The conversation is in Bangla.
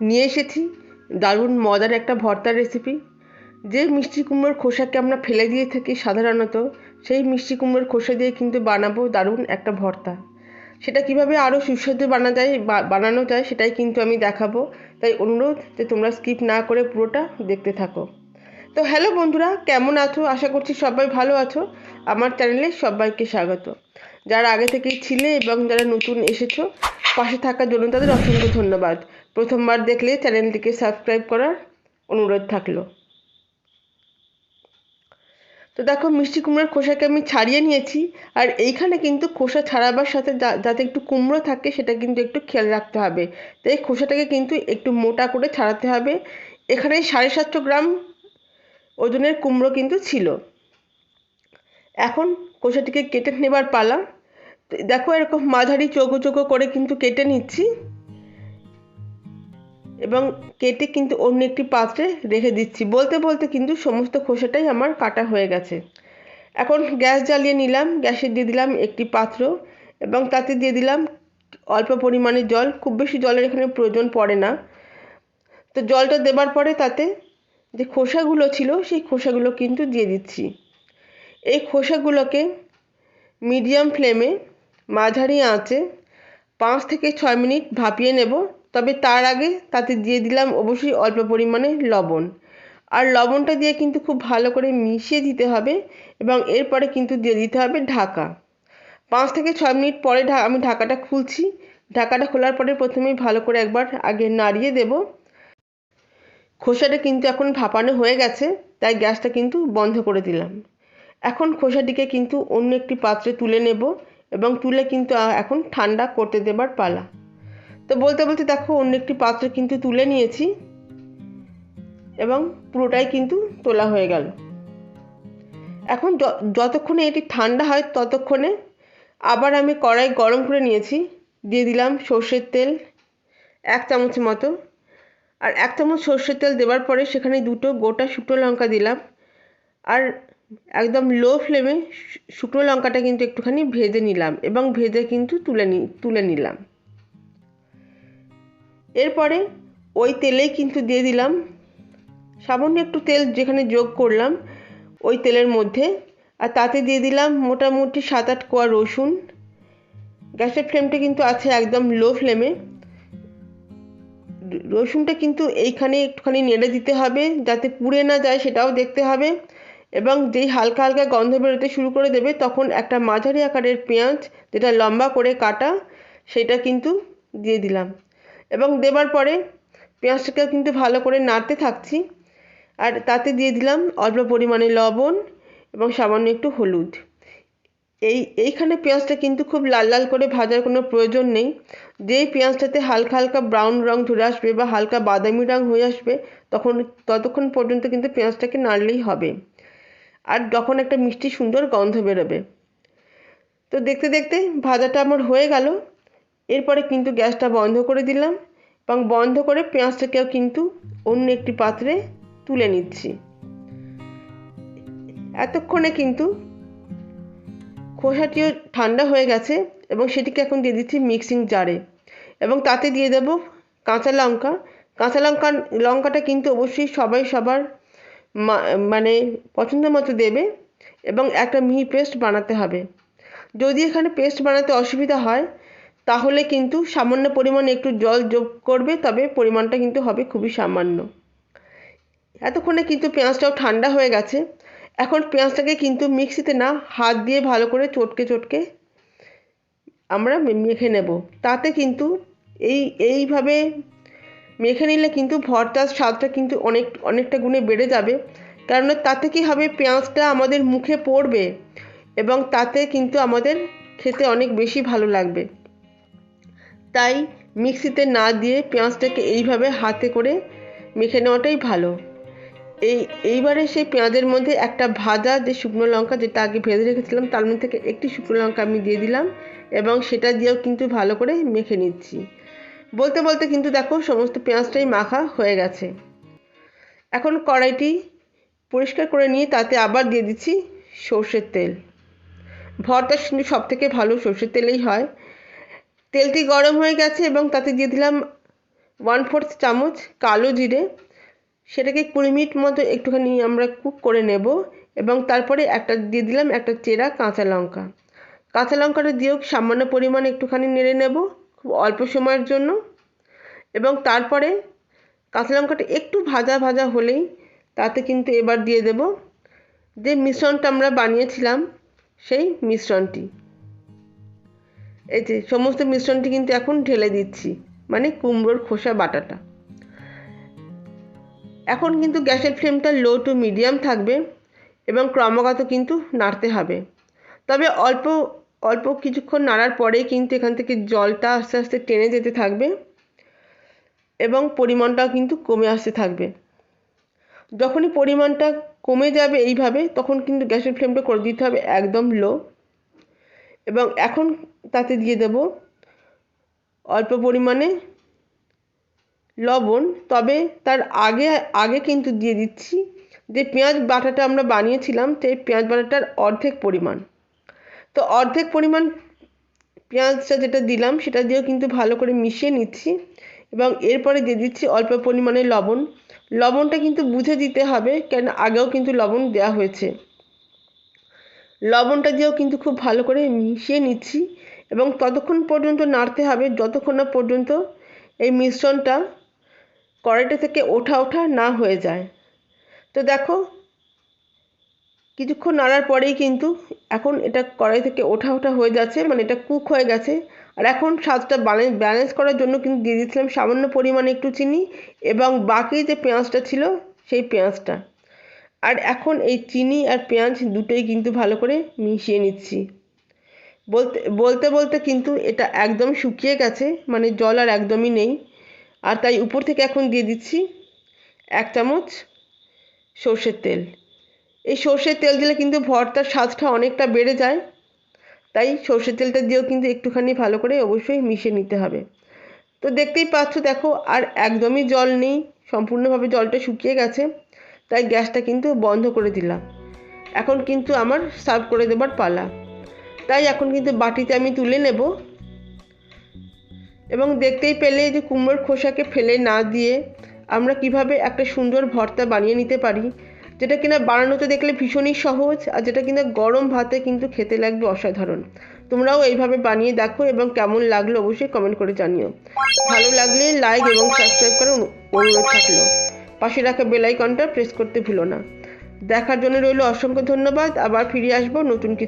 নিয়ে এসেছি। দারুণ মজার একটা ভর্তার রেসিপি যে মিষ্টি কুমড়োর খোসাকে আমরা ফেলে দিয়ে থাকি সাধারণত, সেই মিষ্টি কুমড়োর খোসা দিয়ে কিন্তু বানাবো দারুণ একটা ভর্তা। সেটা কীভাবে আরও সুস্বাদু বানা যায় বানানো যায় সেটাই কিন্তু আমি দেখাবো। তাই অনুরোধ যে তোমরা স্কিপ না করে পুরোটা দেখতে থাকো। তো হ্যালো বন্ধুরা, কেমন আছো? আশা করছি সবাই ভালো আছো। আমার চ্যানেলে সবাইকে স্বাগত। যারা আগে থেকেই ছিলে এবং যারা নতুন এসেছ, পাশে থাকার জন্য তাদের অসংখ্য ধন্যবাদ। প্রথমবার দেখলে চ্যানেলটিকে সাবস্ক্রাইব করার অনুরোধ থাকল। তো দেখো, মিষ্টি কুমড়োর খোসাকে আমি ছাড়িয়ে নিয়েছি, আর এইখানে কিন্তু খোসা ছাড়াবার সাথে যাতে একটু কুমড়ো থাকে সেটা কিন্তু একটু খেয়াল রাখতে হবে। তাই খোসাটাকে কিন্তু একটু মোটা করে ছাড়াতে হবে। এখানে সাড়ে সাতশো গ্রাম ওজনের কুমড়ো কিন্তু ছিল। এখন খোসাটিকে কেটে নেবার পালা। দেখো এরকম মাঝারি চৌকো চৌকো করে কিন্তু কেটে নিচ্ছি। এবং কেটে কিন্তু অন্য একটি পাত্রে রেখে দিচ্ছি। বলতে বলতে কিন্তু সমস্ত খোসাটাই আমার কাটা হয়ে গেছে। এখন গ্যাস জ্বালিয়ে নিলাম। গ্যাসে দিয়ে দিলাম একটি পাত্র এবং তাতে দিয়ে দিলাম অল্প পরিমাণে জল। খুব বেশি জলের এখানে প্রয়োজন পড়ে না। তো জলটা দেবার পরে তাতে যে খোসাগুলো ছিল, সেই খোসাগুলো কিন্তু দিয়ে দিচ্ছি। এই খোসাগুলোকে মিডিয়াম ফ্লেমে মাঝারি আঁচে পাঁচ থেকে ছয় মিনিট ভাপিয়ে নেব। তবে তার আগে তাতে দিয়ে দিলাম অবশ্যই অল্প পরিমাণে লবণ। আর লবণটা দিয়ে কিন্তু খুব ভালো করে মিশিয়ে দিতে হবে এবং এরপরে কিন্তু দিয়ে দিতে হবে ঢাকা। পাঁচ থেকে ছয় মিনিট পরে ঢা আমি ঢাকাটা খুলছি। ঢাকাটা খোলার পরে প্রথমেই ভালো করে একবার আগে নাড়িয়ে দেব। খোসাটা কিন্তু এখন ভাপানো হয়ে গেছে, তাই গ্যাসটা কিন্তু বন্ধ করে দিলাম। এখন খোসাটিকে কিন্তু অন্য একটি পাত্রে তুলে নেব। এবং তুলে কিন্তু এখন ঠান্ডা করতে দেবার পালা। তো বলতে বলতে দেখো, অন্য একটি পাত্র কিন্তু তুলে নিয়েছি এবং পুরোটাই কিন্তু তোলা হয়ে গেল। এখন যতক্ষণে এটি ঠান্ডা হয় ততক্ষণে আবার আমি কড়াই গরম করে নিয়েছি। দিয়ে দিলাম সর্ষের তেল এক চামচ মতো। আর এক চামচ সর্ষের তেল দেওয়ার পরে সেখানে দুটো গোটা শুকনো লঙ্কা দিলাম। আর একদম লো ফ্লেমে শুকনো লঙ্কাটা কিন্তু একটুখানি ভেজে নিলাম এবং ভেজে কিন্তু তুলে নি, তুলে নিলাম। এরপরে ওই তেলেই কিন্তু দিয়ে দিলাম, সামান্য একটু তেল যেখানে যোগ করলাম ওই তেলের মধ্যে, আর তাতে দিয়ে দিলাম মোটামুটি সাত আট কোয়া রসুন। গ্যাসের ফ্লেমটা কিন্তু আছে একদম লো ফ্লেমে রসুনটা কিন্তু এইখানে একটুখানি নেড়ে দিতে হবে যাতে পুড়ে না যায় সেটাও দেখতে হবে। এবং যেই হালকা হালকা গন্ধ বেরোতে শুরু করে দেবে, তখন একটা মাঝারি আকারের পেঁয়াজ যেটা লম্বা করে কাটা, সেটা কিন্তু দিয়ে দিলাম। এবং দেবার পরে পেঁয়াজটাকে কিন্তু ভালো করে নাড়তে থাকছি। আর তাতে দিয়ে দিলাম অল্প পরিমাণে লবণ এবং সামান্য একটু হলুদ। এই, এইখানে পেঁয়াজটা কিন্তু খুব লাল লাল করে ভাজার কোনো প্রয়োজন নেই। যেই পেঁয়াজটাতে হালকা হালকা ব্রাউন রং ধরে আসবে বা হালকা বাদামি রং হয়ে আসবে, তখন, ততক্ষণ পর্যন্ত কিন্তু পেঁয়াজটাকে নাড়লেই হবে। আর যখন একটা মিষ্টি সুন্দর গন্ধ বেরোবে। তো দেখতে দেখতে ভাজাটা আমার হয়ে গেল। এরপরে কিন্তু গ্যাসটা বন্ধ করে দিলাম এবং বন্ধ করে পেঁয়াজটাকেও কিন্তু অন্য একটি পাত্রে তুলে নিচ্ছি। এতক্ষণে কিন্তু খোসাটিও ঠান্ডা হয়ে গেছে এবং সেটিকে এখন দিয়ে দিচ্ছি মিক্সিং জারে এবং তাতে দিয়ে দেব কাঁচা লঙ্কা। কাঁচা লঙ্কা লঙ্কাটা কিন্তু অবশ্যই সবাই সবার মানে পছন্দ মতো দেবে এবং একটা মিহি পেস্ট বানাতে হবে। যদি এখানে পেস্ট বানাতে অসুবিধা হয়, তাহলে কিন্তু সামান্য পরিমাণে একটু জল যোগ করবে, তবে পরিমাণটা কিন্তু হবে খুবই সামান্য। এতক্ষণে কিন্তু পেঁয়াজটাও ঠান্ডা হয়ে গেছে। এখন পেঁয়াজটাকে কিন্তু মিক্সিতে না, হাত দিয়ে ভালো করে চটকে চটকে আমরা মেখে নেব। তাতে কিন্তু এই, এইভাবে মেখে নিলে কিন্তু ভর্তার স্বাদটা কিন্তু অনেক, অনেকটা গুণে বেড়ে যাবে। কেননা তাতে কি হবে? পেঁয়াজটা আমাদের মুখে পড়বে এবং তাতে কিন্তু আমাদের খেতে অনেক বেশি ভালো লাগবে। তাই মিক্সিতে না দিয়ে পেঁয়াজটাকে এইভাবে হাতে করে মেখে নেওয়াটাই ভালো। এই, এইবারে সেই পেঁয়াজের মধ্যে একটা ভাজা যে শুকনো লঙ্কা যেটা আগে ভেজে রেখেছিলাম, তার মধ্যে থেকে একটি শুকনো লঙ্কা আমি দিয়ে দিলাম এবং সেটা দিয়েও কিন্তু ভালো করে মেখে নিচ্ছি। বলতে বলতে কিন্তু দেখো সমস্ত পেঁয়াজটাই মাখা হয়ে গেছে। এখন কড়াইটি পরিষ্কার করে নিয়ে তাতে আবার দিয়ে দিচ্ছি সর্ষের তেল। ভরটা কিন্তু সব থেকে ভালো সর্ষের তেলেই হয়। তেলটি গরম হয়ে গেছে এবং তাতে দিয়ে দিলাম ওয়ান ফোর্থ চামচ কালো জিরে। সেটাকে কুড়ি মিনিট মতো একটুখানি আমরা কুক করে নেব এবং তারপরে একটা দিয়ে দিলাম একটা চেরা কাঁচা লঙ্কা। কাঁচা লঙ্কাটা দিয়েও সামান্য পরিমাণে একটুখানি নেড়ে নেব। খুব অল্প সময়ের জন্য। এবং তারপরে কাঁচা লঙ্কাটা একটু ভাজা ভাজা হলেই তাতে কিন্তু এবার দিয়ে দেব যে মিশ্রণটা আমরা বানিয়েছিলাম, সেই মিশ্রণটি। এই যে সমস্ত মিশ্রণটি কিন্তু এখন ঢেলে দিচ্ছি মানে কুমড়োর খোসা বাটাটা। এখন কিন্তু গ্যাসের ফ্লেমটা লো টু মিডিয়াম থাকবে এবং ক্রমাগত কিন্তু নাড়তে হবে। তবে অল্প অল্প কিছুক্ষণ নাড়ার পরেই কিন্তু এখান থেকে জলটা আস্তে আস্তে টেনে যেতে থাকবে এবং পরিমাণটাও কিন্তু কমে আসতে থাকবে। যখনই পরিমাণটা কমে যাবে এইভাবে, তখন কিন্তু গ্যাসের ফ্লেমটা করে দিতে হবে একদম লো এবং এখন তাতে দিয়ে দেব অল্প পরিমাণে লবণ। তবে তার আগে আগে কিন্তু দিয়ে দিচ্ছি। যে পেঁয়াজ বাটাটা আমরা বানিয়েছিলাম, সেই পেঁয়াজ বাটাটার অর্ধেক পরিমাণ। তো অর্ধেক পরিমাণ পেঁয়াজটা যেটা দিলাম, সেটা দিয়েও কিন্তু ভালো করে মিশিয়ে নিচ্ছি এবং এরপরে দিয়ে দিচ্ছি অল্প পরিমাণে লবণ। লবণটা কিন্তু বুঝে দিতে হবে, কেন আগেও কিন্তু লবণ দেওয়া হয়েছে। লবণটা দিয়েও কিন্তু খুব ভালো করে মিশিয়ে নিচ্ছি এবং ততক্ষণ পর্যন্ত নাড়তে হবে, যতক্ষণ না পর্যন্ত এই মিশ্রণটা কড়াইটা থেকে ওঠা ওঠা না হয়ে যায়। তো দেখো কিছুক্ষণ নাড়ার পরেই কিন্তু এখন এটা কড়াই থেকে ওঠা ওঠা হয়ে যাচ্ছে মানে এটা কুক হয়ে গেছে। আর এখন স্বাদটা ব্যালেন্স করার জন্য কিন্তু দিয়ে দিয়েছিলাম সামান্য পরিমাণে একটু চিনি এবং বাকি যে পেঁয়াজটা ছিল, সেই পেঁয়াজটা। আর এখন এই চিনি আর পেঁয়াজ দুটোই কিন্তু ভালো করে মিশিয়ে নিচ্ছি। বলতে বলতে বলতে কিন্তু এটা একদম শুকিয়ে গেছে মানে জল আর একদমই নেই। আর তাই উপর থেকে এখন দিয়ে দিচ্ছি এক চামচ সর্ষের তেল। এই সর্ষের তেল দিলে কিন্তু ভর্তার স্বাদটা অনেকটা বেড়ে যায়। তাই সর্ষের তেলটা দিয়েও কিন্তু একটুখানি ভালো করে অবশ্যই মিশিয়ে নিতে হবে। তো দেখতেই পাচ্ছ, দেখো, আর একদমই জল নেই, সম্পূর্ণভাবে জলটা শুকিয়ে গেছে, তাই গ্যাসটা কিন্তু বন্ধ করে দিলাম। এখন কিন্তু আমার সার্ভ করে দেবার পালা। তাই এখন কিন্তু বাটিতে আমি তুলে নেব। এবং দেখতেই পেলে যে কুমড়োর খোসাকে ফেলে না দিয়ে আমরা কীভাবে একটা সুন্দর ভর্তা বানিয়ে নিতে পারি। যেটা কিনা বানানোতে দেখলে ভীষণই সহজ আর যেটা কিনা গরম ভাতে কিন্তু খেতে লাগবে অসাধারণ। তোমরাও এইভাবে বানিয়ে দেখো এবং কেমন লাগল অবশ্যই কমেন্ট করে জানিও। ভালো লাগলে লাইক এবং সাবস্ক্রাইব করে অনুরোধ থাকল। পাশে রাখা বেলাইকনটা প্রেস করতে ভুলো না। দেখার জন্য রইল অসংখ্য ধন্যবাদ। আবার ফিরে আসব নতুন